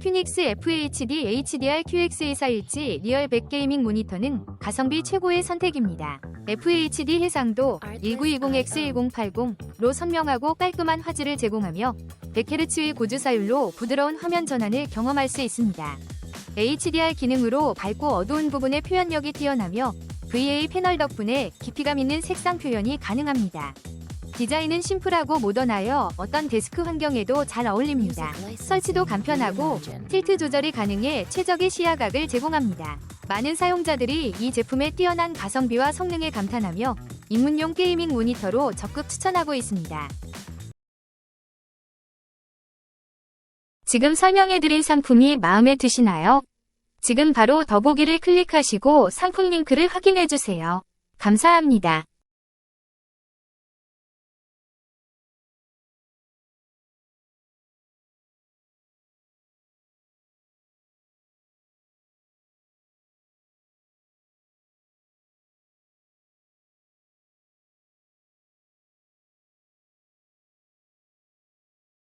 퀴닉스 FHD HDR QX241G 리얼 백게이밍 모니터는 가성비 최고의 선택입니다. FHD 해상도 1920X1080로 선명하고 깔끔한 화질을 제공하며 100Hz의 고주사율로 부드러운 화면 전환을 경험할 수 있습니다. HDR 기능으로 밝고 어두운 부분의 표현력이 뛰어나며 VA 패널 덕분에 깊이감 있는 색상 표현이 가능합니다. 디자인은 심플하고 모던하여 어떤 데스크 환경에도 잘 어울립니다. 설치도 간편하고 틸트 조절이 가능해 최적의 시야각을 제공합니다. 많은 사용자들이 이 제품의 뛰어난 가성비와 성능에 감탄하며 입문용 게이밍 모니터로 적극 추천하고 있습니다. 지금 설명해드린 상품이 마음에 드시나요? 지금 바로 더보기를 클릭하시고 상품 링크를 확인해주세요. 감사합니다.